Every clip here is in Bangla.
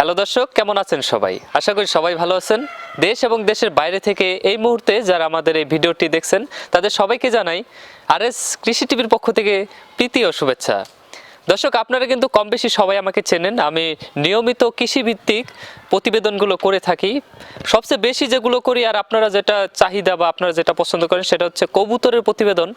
হ্যালো দর্শক, কেমন আছেন সবাই? আশা করি সবাই ভালো আছেন। দেশ এবং দেশের বাইরে থেকে এই মুহূর্তে যারা আমাদের এই ভিডিওটি দেখছেন, তাদের সবাইকে জানাই আর এস কৃষি টিভির পক্ষ থেকে প্রীতি ও শুভেচ্ছা। দর্শক, আপনারা কিন্তু কম বেশি সবাই আমাকে চেনেন। আমি নিয়মিত কৃষিভিত্তিক প্রতিবেদনগুলো করে থাকি। সবচেয়ে বেশি যেগুলো করি, আর আপনারা যেটা চাহিদা বা আপনারা যেটা পছন্দ করেন, সেটা হচ্ছে কবুতরের প্রতিবেদন।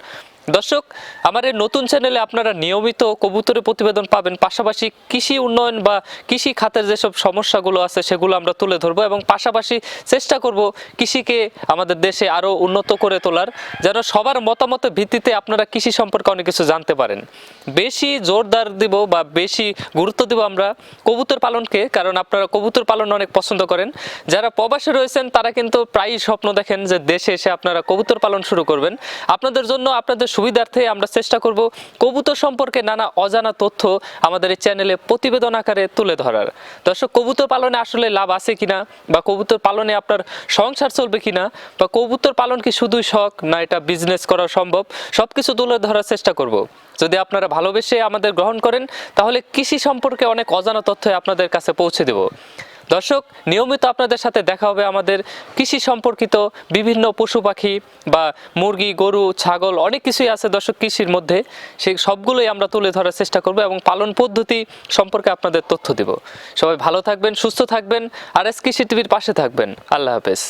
দর্শক, আমার এই নতুন চ্যানেলে আপনারা নিয়মিত কবুতরের প্রতিবেদন পাবেন, পাশাপাশি কৃষি উন্নয়ন বা কৃষি খাতের যেসব সমস্যাগুলো আছে সেগুলো আমরা তুলে ধরবো এবং পাশাপাশি চেষ্টা করব কৃষিকে আমাদের দেশে আরও উন্নত করে তোলার, যেন সবার মতামতের ভিত্তিতে আপনারা কৃষি সম্পর্কে অনেক কিছু জানতে পারেন। বেশি জোরদার দিব বা বেশি গুরুত্ব দিব আমরা কবুতর পালনকে, কারণ আপনারা কবুতর পালন অনেক পছন্দ করেন। যারা প্রবাসে রয়েছেন, তারা কিন্তু প্রায়ই স্বপ্ন দেখেন যে দেশে এসে আপনারা কবুতর পালন শুরু করবেন। আপনাদের জন্য আপনাদের সুবিধার্থে আমরা চেষ্টা করব কবুতর সম্পর্কে নানা অজানা তথ্য আমাদের এই চ্যানেলে প্রতিবেদন আকারে তুলে ধরার। দর্শক, কবুতর পালনে আসলে লাভ আছে কিনা বা কবুতর পালনে আপনার সংসার চলবে কিনা বা কবুতর পালন কি শুধুই শখ না এটা বিজনেস করা সম্ভব? সব কিছু তুলে ধরার চেষ্টা করব। যদি আপনারা ভালোবেসে আমাদের গ্রহণ করেন, তাহলে কৃষি সম্পর্কে অনেক অজানা তথ্য আপনাদের কাছে পৌঁছে দেব। দর্শক, নিয়মিত আপনাদের সাথে দেখা হবে আমাদের কৃষি সম্পর্কিত বিভিন্ন পশু পাখি বা মুরগি, গরু, ছাগল, অনেক কিছুই আছে দর্শক কৃষির মধ্যে। সেই সবগুলোই আমরা তুলে ধরার চেষ্টা করব এবং পালন পদ্ধতি সম্পর্কে আপনাদের তথ্য দেব। সবাই ভালো থাকবেন, সুস্থ থাকবেন, আর এস কৃষি টিভির পাশে থাকবেন। আল্লাহ হাফেজ।